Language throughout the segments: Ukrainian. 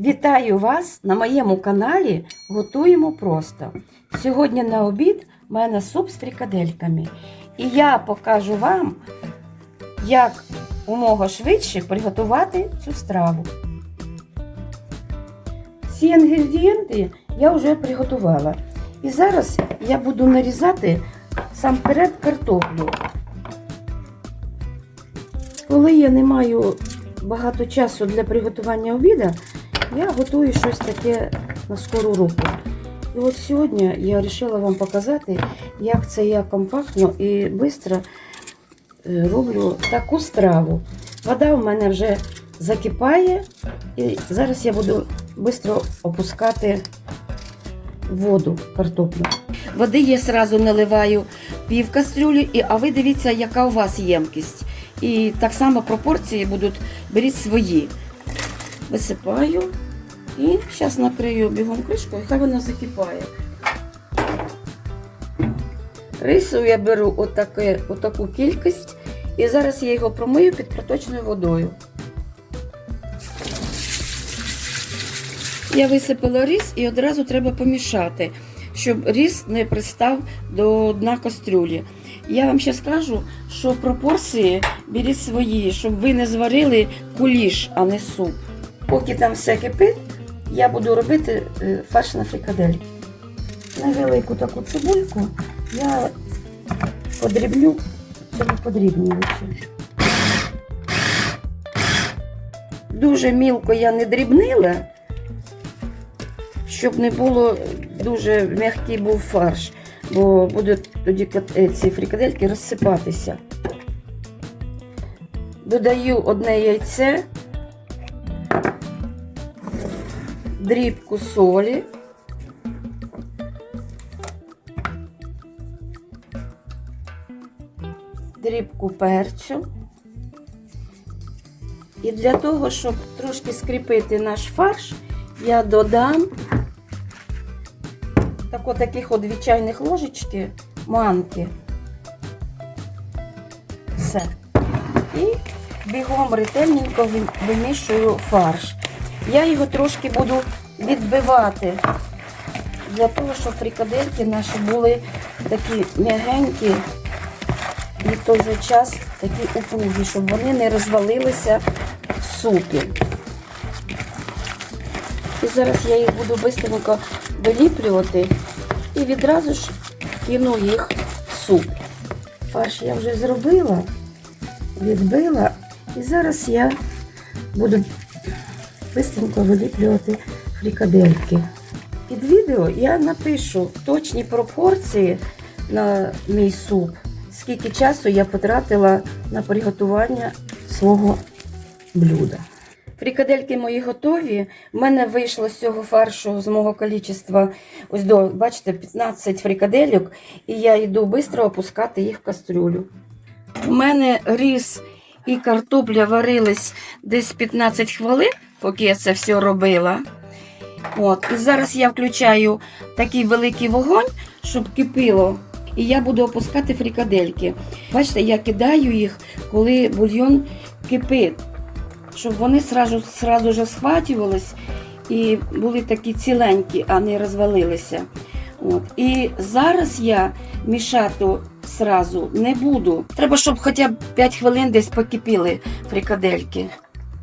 Вітаю вас на моєму каналі Готуємо просто. Сьогодні на обід в мене суп з фрикадельками. І я покажу вам, як умога швидше приготувати цю страву. Всі інгредієнти я вже приготувала. І зараз я буду нарізати сам перед картоплю. Коли я не маю багато часу для приготування обіду, я готую щось таке на скору руку. І от сьогодні я вирішила вам показати, як це я компактно і швидко роблю таку страву. Вода у мене вже закипає, і зараз я буду швидко опускати воду картоплю. Води я одразу наливаю пів кастрюлі, і, а ви дивіться, яка у вас ємкість. І так само пропорції будуть, беріть свої. Висипаю і зараз накрию бігом кришкою, хай вона закипає. Рису я беру отаке, отаку кількість і зараз я його промию під проточною водою. Я висипала рис і одразу треба помішати, щоб рис не пристав до дна кастрюлі. Я вам ще скажу, що пропорції беріть свої, щоб ви не зварили куліш, а не суп. Поки там все кипить, я буду робити е, фарш на фрикадельки. Невелику таку цибульку я подрібню цьому подрібнювачі. Дуже мілко я не дрібнила, щоб не було дуже м'який був фарш, бо будуть тоді е, ці фрикадельки розсипатися. Додаю одне яйце, дрібку солі. Дрібку перцю. І для того, щоб трошки скріпити наш фарш, я додам так от таких от дві чайних ложечки манки. Все. І бігом ретельненько ви- вимішую фарш. Я його трошки буду відбивати для того, щоб фрикадельки наші були такі м'ягенькі і в той же час такі упругі, щоб вони не розвалилися в супі. І зараз я їх буду швидко доліплювати і відразу ж кину їх в суп. Фарш я вже зробила, відбила, і зараз я буду швидко виліплювати фрикадельки. Під відео я напишу точні пропорції на мій суп, скільки часу я потратила на приготування свого блюда. Фрикадельки мої готові. У мене вийшло з цього фаршу, з мого кількості, ось до, бачите, 15 фрикадельок, і я йду швидко опускати їх в кастрюлю. У мене рис і картопля варились десь 15 хвилин, поки я це все робила. От, і зараз я включаю такий великий вогонь, щоб кипіло. І я буду опускати фрикадельки. Бачите, я кидаю їх, коли бульйон кипить щоб вони сразу, сразу же схватювались і були такі ціленькі, а не розвалилися. От. І зараз я мішати сразу не буду. Треба, щоб хоча б 5 хвилин десь покипіли фрикадельки.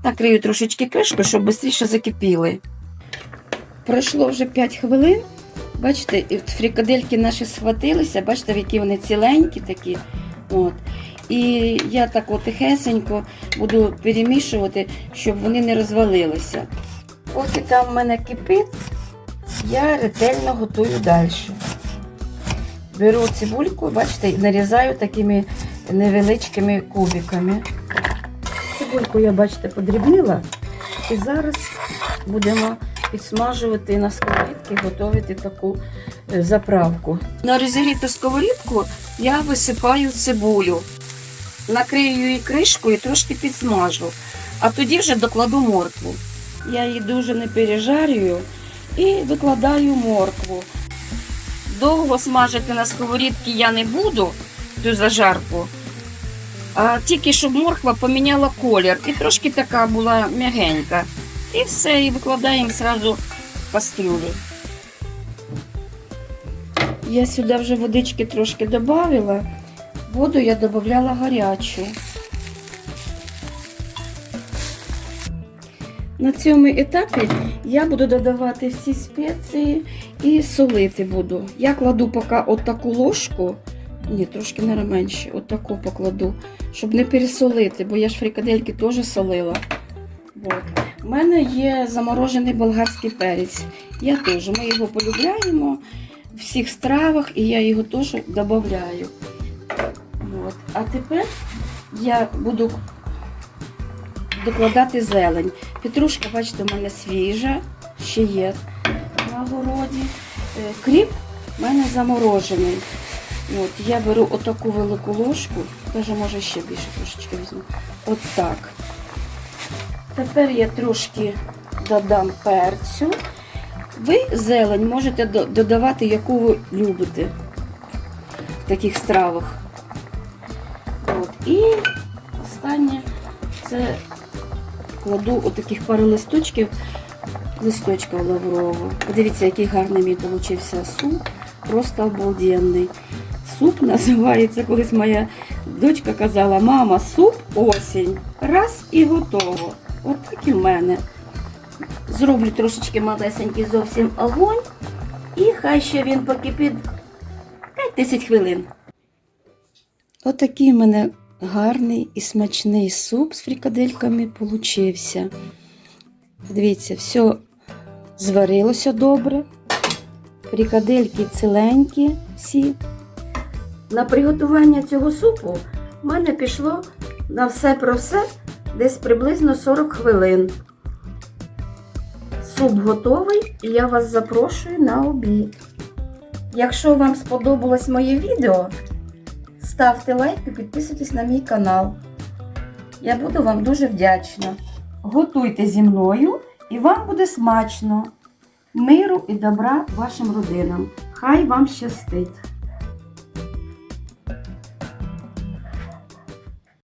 Накрию трошечки кришкою, щоб швидше закипіли. Пройшло вже 5 хвилин. Бачите, і фрикадельки наші схватилися, бачите, які вони ціленькі такі. От. І я так от тихесенько буду перемішувати, щоб вони не розвалилися. Поки там в мене кипить, я ретельно готую далі. Беру цибульку, бачите, нарізаю такими невеличкими кубиками. Цибульку я, бачите, подрібнила. І зараз будемо підсмажувати на сковорідці, готувати таку е, заправку. На розігріту сковорідку я висипаю цибулю накрию її кришкою і трошки підсмажу, а тоді вже докладу моркву. Я її дуже не пережарюю і викладаю моркву. Довго смажити на сковорідці я не буду цю зажарку, а тільки щоб морква поміняла колір і трошки така була м'ягенька. І все, і викладаємо зразу в кастрюлю. Я сюди вже водички трошки додавила. Воду я додавала гарячу. На цьому етапі я буду додавати всі спеції і солити буду. Я кладу поки отаку ложку, ні, трошки не менше, отаку покладу, щоб не пересолити, бо я ж фрикадельки теж солила. От. У мене є заморожений болгарський перець. Я теж, ми його полюбляємо в всіх стравах, і я його теж додаю. От. А тепер я буду докладати зелень. Петрушка, бачите, у мене свіжа, ще є на городі. Е, Кріп у мене заморожений. От, я беру отаку велику ложку, даже може ще більше трошечки візьму. От так. Тепер я трошки додам перцю. Ви зелень можете додавати, яку ви любите в таких стравах. От. І останнє це кладу отаких пару листочків, листочка лаврового. Подивіться, який гарний мій получився суп. Просто обалденний. Суп називається, колись моя дочка казала, мама, суп осінь. Раз і готово. От так і в мене. Зроблю трошечки малесенький зовсім огонь. І хай ще він покипить 5-10 хвилин. Отакий в мене гарний і смачний суп з фрикадельками получився. Дивіться, все зварилося добре. Фрикадельки ціленькі всі. На приготування цього супу в мене пішло на все про все десь приблизно 40 хвилин. Суп готовий і я вас запрошую на обід. Якщо вам сподобалось моє відео, ставте лайк і підписуйтесь на мій канал. Я буду вам дуже вдячна. Готуйте зі мною і вам буде смачно. Миру і добра вашим родинам. Хай вам щастить!